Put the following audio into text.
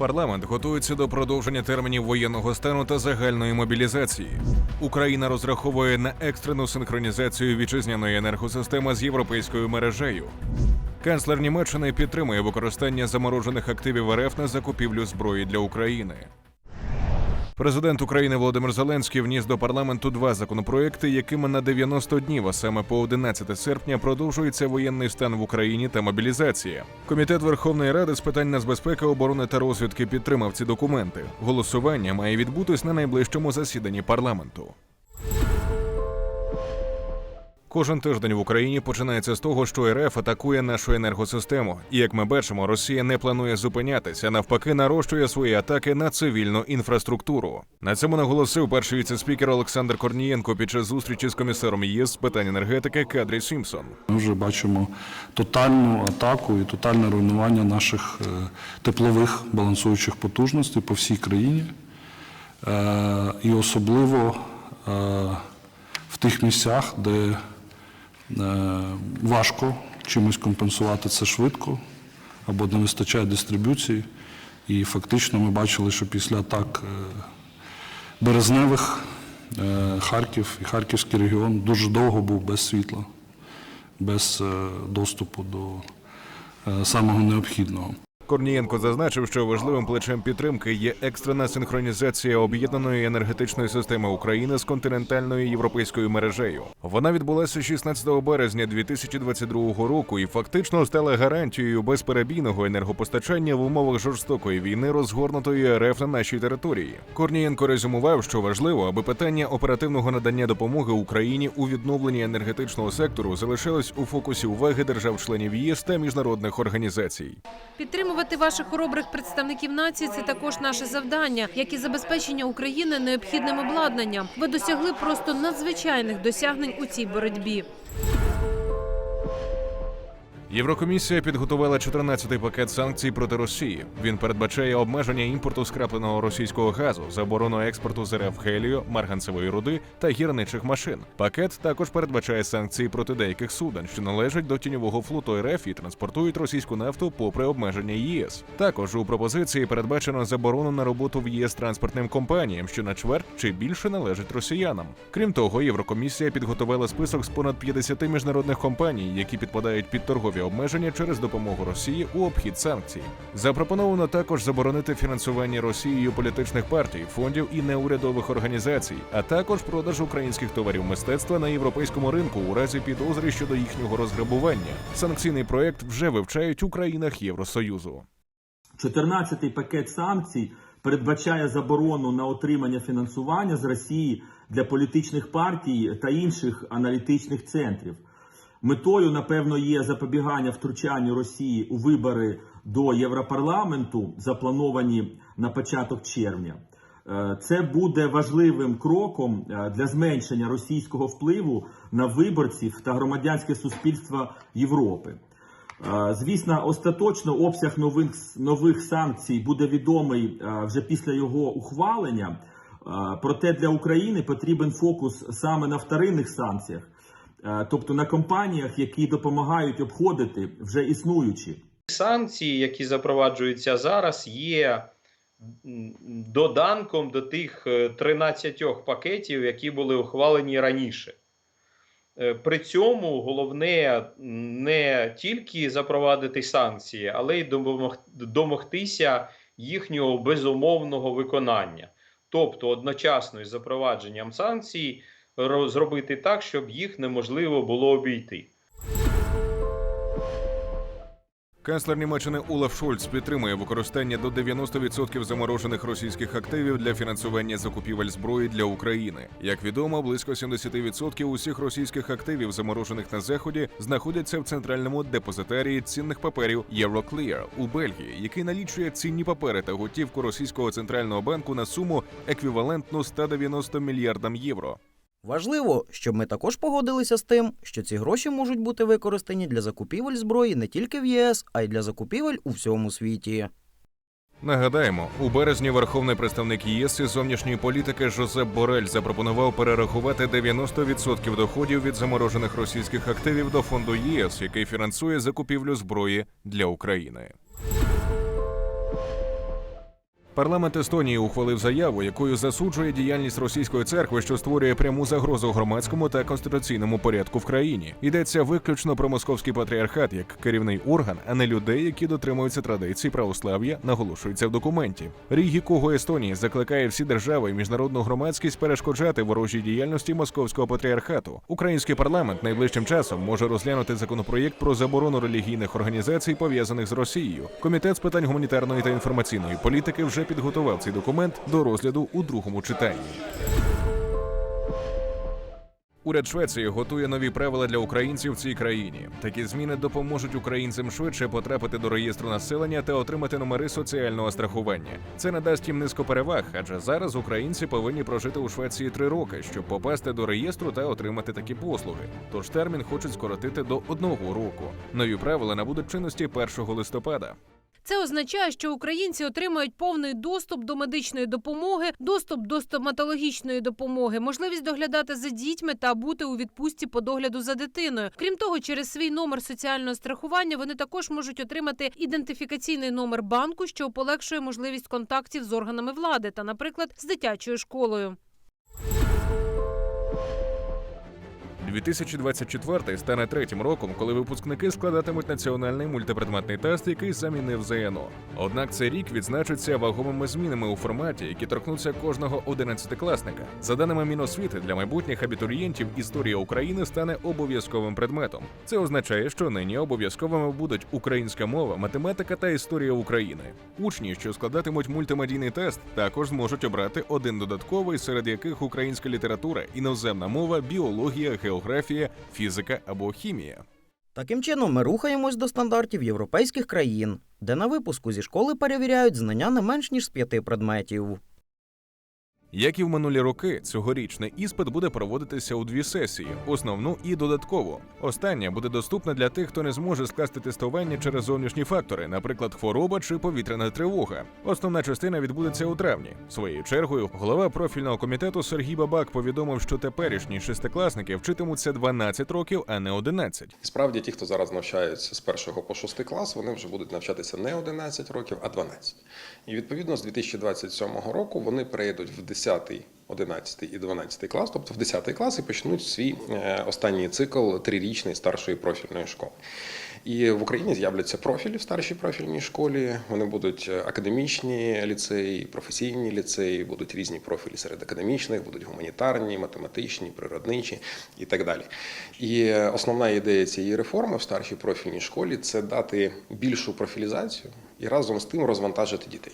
Парламент готується до продовження термінів воєнного стану та загальної мобілізації. Україна розраховує на екстрену синхронізацію вітчизняної енергосистеми з європейською мережею. Канцлер Німеччини підтримує використання заморожених активів РФ на закупівлю зброї для України. Президент України Володимир Зеленський вніс до парламенту два законопроекти, якими на 90 днів, а саме по 11 серпня, продовжується воєнний стан в Україні та мобілізація. Комітет Верховної Ради з питань нацбезпеки, оборони та розвідки підтримав ці документи. Голосування має відбутись на найближчому засіданні парламенту. Кожен тиждень в Україні починається з того, що РФ атакує нашу енергосистему. І як ми бачимо, Росія не планує зупинятися, навпаки, нарощує свої атаки на цивільну інфраструктуру. На цьому наголосив перший віце-спікер Олександр Корнієнко під час зустрічі з комісаром ЄС з питань енергетики Кадрі Сімпсон. Ми вже бачимо тотальну атаку і тотальне руйнування наших е, теплових балансуючих потужностей по всій країні. Е, І особливо е, в тих місцях, де важко чимось компенсувати це швидко або не вистачає дистриб'юції. І фактично ми бачили, що після атак е, березневих е, Харків і Харківський регіон дуже довго був без світла без е, доступу до е, самого необхідного. Корнієнко зазначив, що важливим плечем підтримки є екстрена синхронізація об'єднаної енергетичної системи України з континентальною європейською мережею. Вона відбулася 16 березня 2022 року і фактично стала гарантією безперебійного енергопостачання в умовах жорстокої війни, розгорнутої РФ на нашій території. Корнієнко резюмував, що важливо, аби питання оперативного надання допомоги Україні у відновленні енергетичного сектору залишилось у фокусі уваги держав-членів ЄС та міжнародних організацій. Підтримувати ваших хоробрих представників нації це також наше завдання, як і забезпечення України необхідним обладнанням. Ви досягли просто надзвичайних досягнень у цій боротьбі. Єврокомісія підготувала 14-й пакет санкцій проти Росії. Він передбачає обмеження імпорту скрапленого російського газу, заборону експорту з РФ гелію, марганцевої руди та гірничих машин. Пакет також передбачає санкції проти деяких суден, що належать до тіньового флоту РФ і транспортують російську нафту попри обмеження ЄС. Також у пропозиції передбачено заборону на роботу в ЄС транспортним компаніям, що на чверть чи більше належать росіянам. Крім того, Єврокомісія підготувала список з понад 50 міжнародних компаній, які підпадають під торгові обмеження через допомогу Росії у обхід санкцій. Запропоновано також заборонити фінансування Росією політичних партій, фондів і неурядових організацій, а також продаж українських товарів мистецтва на європейському ринку у разі підозри щодо їхнього розграбування. Санкційний проект вже вивчають у країнах Євросоюзу. 14-й пакет санкцій передбачає заборону на отримання фінансування з Росії для політичних партій та інших аналітичних центрів. Метою, напевно, є запобігання втручанню Росії у вибори до Європарламенту, заплановані на початок червня. Е, Це буде важливим кроком е, для зменшення російського впливу на виборців та громадянське суспільство Європи. Е, Звісно, остаточно обсяг нових нових санкцій буде відомий вже після його ухвалення. Проте для України потрібен фокус саме на вторинних санкціях, тобто на компаніях, які допомагають обходити вже існуючі. Санкції, які запроваджуються зараз, є доданком до тих е, 13 пакетів, які були ухвалені раніше. Е, При цьому головне не тільки запровадити санкції, але й домогтися їхнього безумовного виконання. Тобто, одночасно із запровадженням санкцій зробити так, щоб їх неможливо було обійти. Канцлер Німеччини Олаф Шольц підтримує використання до 90% заморожених російських активів для фінансування закупівель зброї для України. Як відомо, близько 70% усіх російських активів, заморожених на заході, знаходяться в центральному депозитарії цінних паперів Euroclear у Бельгії, який налічує цінні папери та готівку російського центрального банку на суму еквівалентну 190 мільярдам євро. Важливо, щоб ми також погодилися з тим, що ці гроші можуть бути використані для закупівель зброї не тільки в єС, а й для закупівель у всьому світі. Нагадаємо, у березні верховний представник ЄС із зовнішньої політики Жозеп Борель запропонував перерахувати 90% доходів від заморожених російських активів до фонду ЄС, який фінансує закупівлю зброї для України. Парламент Естонії ухвалив заяву, якою засуджує діяльність російської церкви, що створює пряму загрозу громадському та конституційному порядку в країні. Йдеться виключно про московський патріархат як керівний орган, а не людей, які дотримуються традицій православ'я, наголошується в документі. Рігі Кого Естонії закликає всі держави і міжнародну громадськість перешкоджати ворожій діяльності московського патріархату. Український парламент найближчим часом може розглянути законопроєкт про заборону релігійних організацій, пов'язаних з Росією. Комітет з питань гуманітарної та інформаційної політики вже підготував цей документ до розгляду у другому читанні. Уряд Швеції готує нові правила для українців в цій країні. Такі зміни допоможуть українцям швидше потрапити до реєстру населення та отримати номери соціального страхування. Це надасть їм низку переваг, адже зараз українці повинні прожити у Швеції три роки, щоб попасти до реєстру та отримати такі послуги. Тож термін хочуть скоротити до одного року. Нові правила набудуть чинності 1 листопада. Це означає, що українці отримають повний доступ до медичної допомоги, доступ до стоматологічної допомоги, можливість доглядати за дітьми та бути у відпустці по догляду за дитиною. Крім того, через свій номер соціального страхування вони також можуть отримати ідентифікаційний номер банку, що полегшує можливість контактів з органами влади та, наприклад, з дитячою школою. 2024 стане третім роком, коли випускники складатимуть національний мультипредметний тест, який замінив ЗНО. Однак цей рік відзначиться вагомими змінами у форматі, які торкнуться кожного одинадцятикласника. За даними Міносвіти, для майбутніх абітурієнтів історія України стане обов'язковим предметом. Це означає, що нині обов'язковими будуть українська мова, математика та історія України. Учні, що складатимуть мультимедійний тест, також зможуть обрати один додатковий, серед яких українська література, іноземна мова, біологія, географія, фізика або хімія. Таким чином, ми рухаємось до стандартів європейських країн, де на випуску зі школи перевіряють знання не менш ніж з п'яти предметів. Як і в минулі роки, цьогорічний іспит буде проводитися у дві сесії: основну і додаткову. Остання буде доступна для тих, хто не зможе скласти тестування через зовнішні фактори, наприклад, хвороба чи повітряна тривога. Основна частина відбудеться у травні. Своєю чергою, голова профільного комітету Сергій Бабак повідомив, що теперішні шестикласники вчитимуться 12 років, а не 11. Справді, ті, хто зараз навчаються з першого по шостий клас, вони вже будуть навчатися не 11 років, а 12. І відповідно з 2027 року вони перейдуть в 10, 11 і 12 клас, тобто в 10 клас і почнуть свій е, останній цикл трирічний старшої профільної школи. І в Україні з'являться профілі в старшій профільній школі. Вони будуть е, академічні ліцеї, професійні ліцеї, будуть різні профілі серед академічних, будуть гуманітарні, математичні, природничі і так далі. І основна ідея цієї реформи в старшій профільній школі це дати більшу профілізацію і разом з тим розвантажити дітей.